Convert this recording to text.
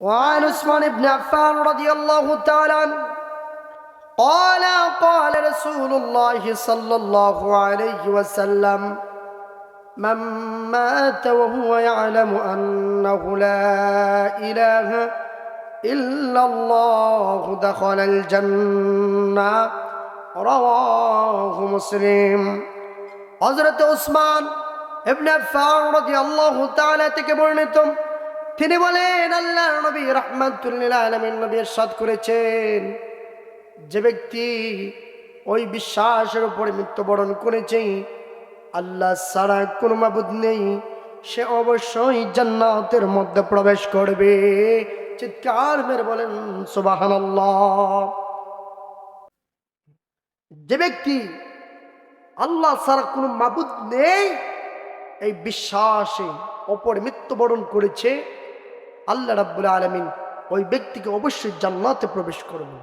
وعن عثمان بن عفان رضي الله تعالى عنه قال قال رسول الله صلى الله عليه وسلم من مات وهو يعلم أنه لا إله إلا الله دخل الجنة رواه مسلم حضرت عثمان ابن عفان رضي الله تعالى تكبرنتم তিনি বলেন, আল্লাহর নবী রাহমাতুল্লিল আলামিন নবী ইরশাদ করেছেন। যে ব্যক্তি ওই বিশ্বাসের উপরে মৃত্যুবরণ করেছে, আল্লাহ সারা কোনো মাবুদ নেই। সে অবশ্যই জান্নাতের মধ্যে প্রবেশ করবে। চিৎকার মেরে বলেন, সুবহানাল্লাহ। যে ব্যক্তি আল্লাহ সারা কোনো মাবুদ নেই, এই বিশ্বাসে অপর মৃত্যুবরণ করেছে আল্লাহ রাব্বুল আলমিন ওই ব্যক্তিকে অবশ্যই জান্নাতে প্রবেশ করবে